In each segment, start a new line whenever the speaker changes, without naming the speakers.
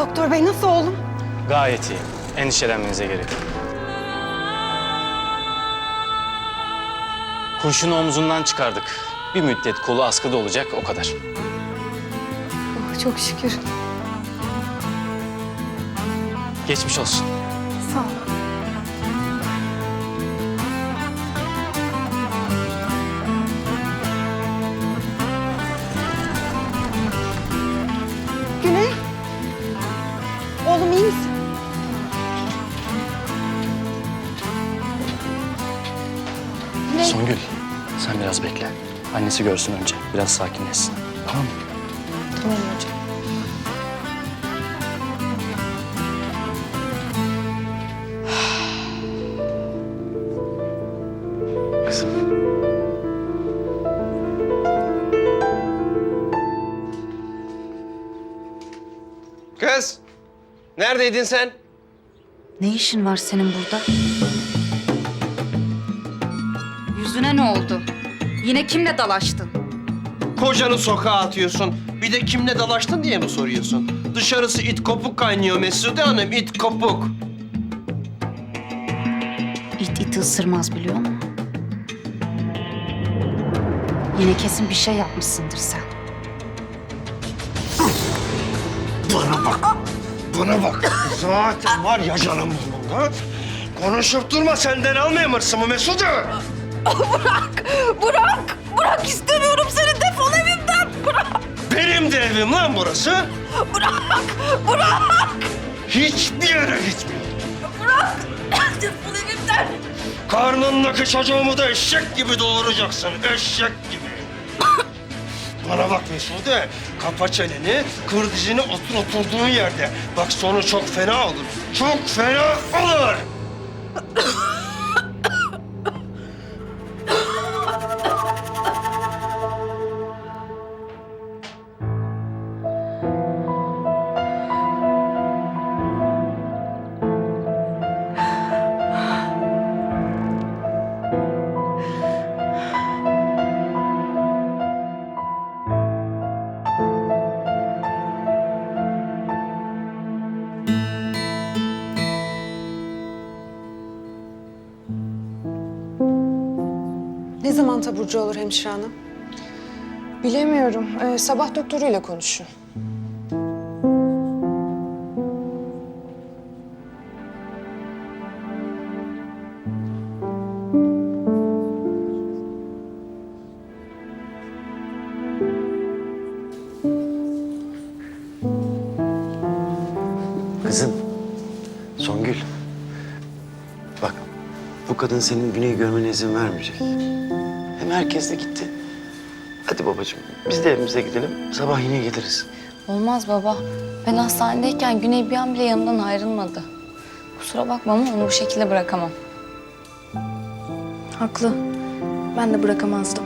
Doktor bey nasıl oğlum?
Gayet iyi. Endişelenmenize gerek yok. Kurşunu omzundan çıkardık. Bir müddet kolu askıda olacak o kadar.
Oh, çok şükür.
Geçmiş olsun.
Sağ ol.
Biraz bekle. Annesi görsün önce. Biraz sakinleşsin. Tamam mı?
Tamam hocam.
Kız, neredeydin sen?
Ne işin var senin burada? Yüzüne ne oldu? Yine kimle dalaştın?
Kocanı sokağa atıyorsun. Bir de kimle dalaştın diye mi soruyorsun? Dışarısı it kopuk kaynıyor Mesude Hanım, it kopuk.
İt iti ısırmaz biliyor musun? Yine kesin bir şey yapmışsındır sen.
Bana bak, bana bak. Zaten var ya canım burnumda. Konuşup durma senden almayayım hırsımı Mesude.
Bırak! Bırak istemiyorum seni defol evimden! Bırak!
Benim de evim lan burası.
Bırak! Bırak!
Hiçbir yere gitmiyorum.
Bırak! defol evimden!
Karnındaki çocuğumu da eşek gibi doğuracaksın, eşek gibi. Bana bak Mesude, kapa çeneni, kır dizini otur oturduğun yerde. Bak sonu çok fena olur, çok fena olur.
zaman taburcu olur hemşire hanım?
Bilemiyorum. Ee, sabah doktoruyla konuşun.
Kızım, Songül. Bak, bu kadın senin Güney'i görmene izin vermeyecek. Hem herkes de gitti. Hadi babacığım, biz de evimize gidelim. Sabah yine geliriz.
Olmaz baba. Ben hastanedeyken Güney bir an bile yanımdan ayrılmadı. Kusura bakma ama onu bu şekilde bırakamam.
Haklı. Ben de bırakamazdım.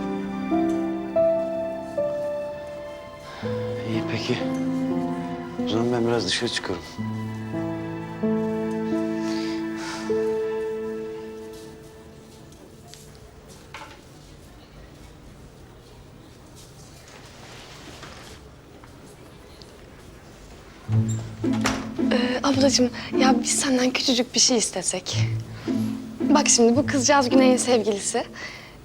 İyi peki. O zaman ben biraz dışarı çıkıyorum.
Ablacığım ya biz senden küçücük bir şey istesek. Bak şimdi bu kızcağız Güney'in sevgilisi.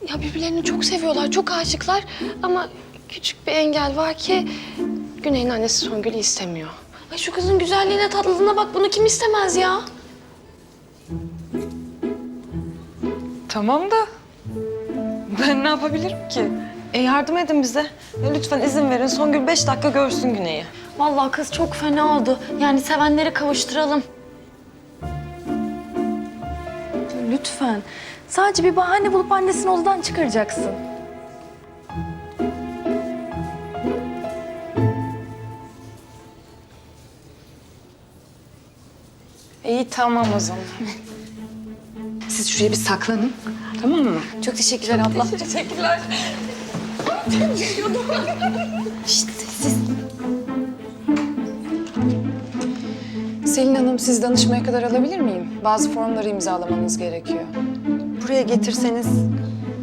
Ya birbirlerini çok seviyorlar, çok aşıklar ama küçük bir engel var ki Güney'in annesi Songül'ü istemiyor. Ay şu kızın güzelliğine, tatlılığına bak bunu kim istemez ya?
Tamam da ben ne yapabilirim ki? E yardım edin bize. Ya lütfen izin verin. Songül beş dakika görsün Güney'i.
Vallahi kız çok fena oldu. Yani sevenleri kavuşturalım.
Lütfen. Sadece bir bahane bulup annesini odadan çıkaracaksın.
İyi tamam o zaman.
Siz şuraya bir saklanın. Tamam mı?
Çok teşekkürler abla.
Selin Hanım siz danışmaya kadar alabilir miyim? Bazı formları imzalamanız gerekiyor.
Buraya getirseniz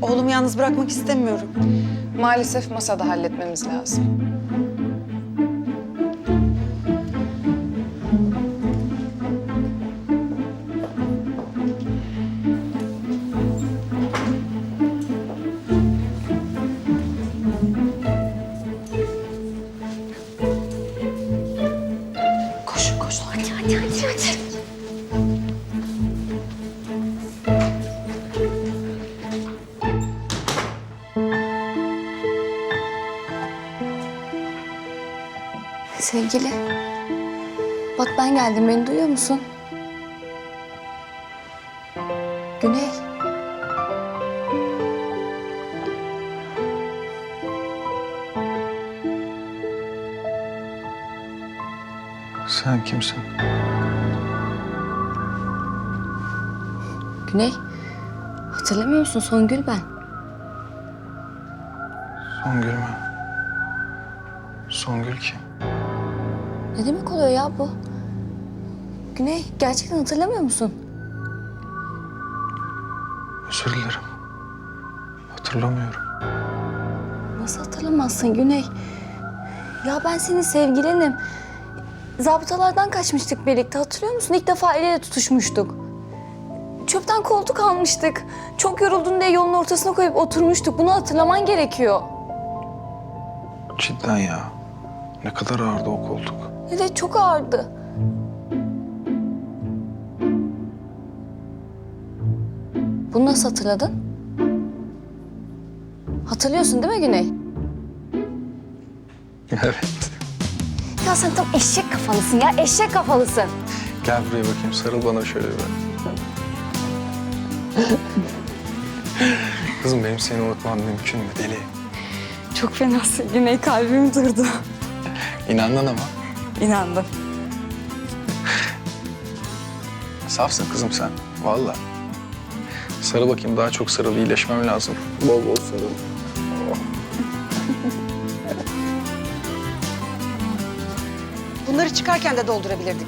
oğlumu yalnız bırakmak istemiyorum.
Maalesef masada halletmemiz lazım.
Sevgili. Bak ben geldim. Beni duyuyor musun? Güney.
Sen kimsin?
Güney. Hatırlamıyor musun? Songül ben.
Songül mü? Songül kim?
Ne demek oluyor ya bu? Güney gerçekten hatırlamıyor musun?
Özür dilerim. Hatırlamıyorum.
Nasıl hatırlamazsın Güney? Ya ben senin sevgilinim. Zabıtalardan kaçmıştık birlikte hatırlıyor musun? İlk defa el ele tutuşmuştuk. Çöpten koltuk almıştık. Çok yoruldun diye yolun ortasına koyup oturmuştuk. Bunu hatırlaman gerekiyor.
Cidden ya. Ne kadar ağırdı o koltuk.
Evet çok ağırdı. Bunu nasıl hatırladın? Hatırlıyorsun değil mi Güney?
Evet.
Ya sen tam eşek kafalısın ya, eşek kafalısın.
Gel buraya bakayım. Sarıl bana şöyle bir. Kızım benim seni unutmam mümkün mü deli?
Çok fenasın Güney, kalbim durdu.
İnandın ama.
İnandım.
Safsın kızım sen. Vallahi. Sarıl bakayım daha çok sarıl. iyileşmem lazım. Bol bol sarıl.
Bunları çıkarken de doldurabilirdik.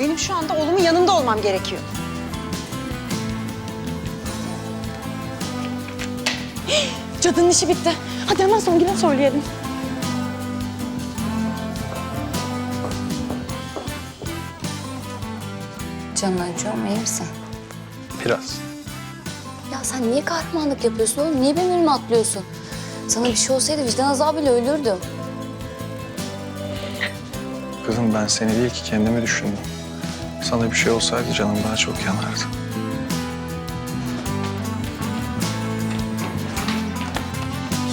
Benim şu anda oğlumun yanında olmam gerekiyor.
Cadının işi bitti. Hadi hemen Songül'e söyleyelim.
Canın acıyor mu, iyi misin?
Biraz.
Ya sen niye kahramanlık yapıyorsun oğlum? Niye benim önüme atlıyorsun? Sana bir şey olsaydı vicdan azabıyla ölürdüm.
Kızım ben seni değil ki kendimi düşündüm. Sana bir şey olsaydı canım daha çok yanardı.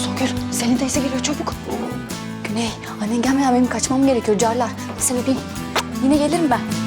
Songül, Selin teyze geliyor çabuk.
Güney, annen gelmeden benim kaçmam gerekiyor. Carlar, bir sebebim. Yine gelirim ben.